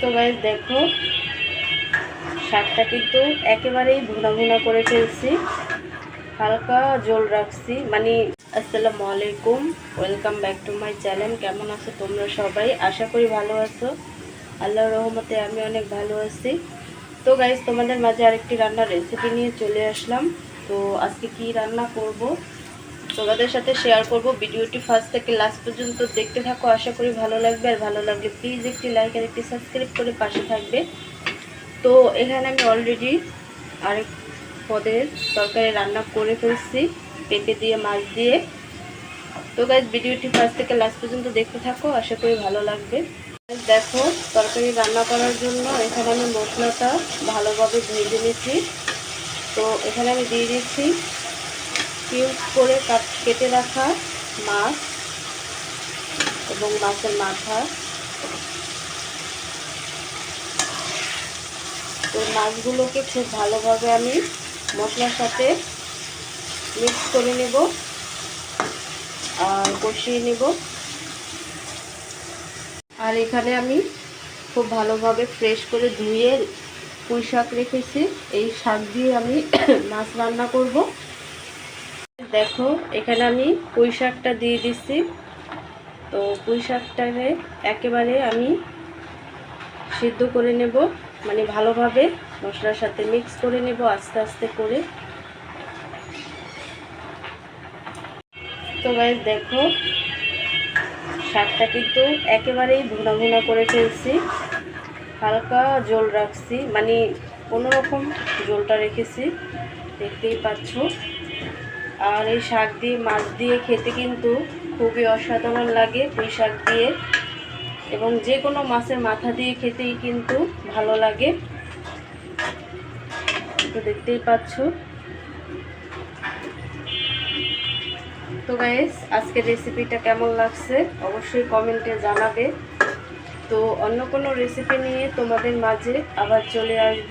তো গাইজ দেখো, শাকটা কিন্তু একেবারেই ভুনা ভুনা করে ফেলছি। হালকা জল রাখছি। মানে আসসালামু আলাইকুম। Welcome back to my channel কেমন আছো তোমরা সবাই? আশা করি ভালো আছো। আল্লাহর রহমতে আমি অনেক ভালো আছি। তো গাইজ তোমাদের মাঝে আরেকটি রান্নার রেসিপি নিয়ে চলে আসলাম। তো আজকে কি রান্না করব? তোমাদের সাথে শেয়ার করব। ভিডিওটি ফার্স্ট থেকে লাস্ট পর্যন্ত দেখতে থাকো। আশা করি ভালো লাগবে। আর ভালো লাগলে প্লিজ একটি লাইক আর একটি সাবস্ক্রাইব করে পাশে থাকবে। তো এখানে আমি অলরেডি আরেক পদের তরকারি রান্না করে ফেলছি। পেঁপে দিয়ে, মাছ দিয়ে। তো গাইজ ভিডিওটি ফার্স্ট থেকে লাস্ট পর্যন্ত দেখতে থাকো। আশা করি ভালো লাগবে। দেখো, তরকারি রান্না করার জন্য এখানে আমি মশলাটা ভালোভাবে ভেজে নিচ্ছি। তো এখানে আমি দিয়ে দিচ্ছি কিউব করে কাট রাখা মাছ এবং মাছের মাথা। তো মাছগুলোকে খুব ভালোভাবে আমি মশলার সাথে মিক্স করে নেব আর কষিয়ে নেব। আর এখানে আমি খুব ভালোভাবে ফ্রেশ করে ধুয়ে পুঁই শাক রেখেছি। এই শাক দিয়ে আমি মাছ রান্না করব। দেখো, এখানে আমি পুঁই শাকটা দিয়ে দিচ্ছি। তো পুঁই শাকটাকে একেবারে আমি সিদ্ধ করে নেব মানে ভালোভাবে মশলার সাথে মিক্স করে নেব আস্তে আস্তে করে। তো গাইজ দেখো, শাকটা কিন্তু একেবারেই ভুনা ভুনা করে ফেলছি। হালকা জল রাখছি মানে কোনো রকম জলটা রেখেছি, দেখতেই পাচ্ছ। আর এই শাক দিয়ে, মাছ দিয়ে খেতে কিন্তু খুবই অসাধারণ লাগে পুঁই শাক দিয়ে। এবং যে কোনো মাছের মাথা দিয়ে খেতেই কিন্তু ভালো লাগে। তো দেখতেই পাচ্ছ। তো গাইস আজকের রেসিপিটা কেমন লাগছে? অবশ্যই কমেন্টে জানাবে। তো অন্য কোনো রেসিপি নিয়ে তোমাদের মাঝে আবার চলে আসব।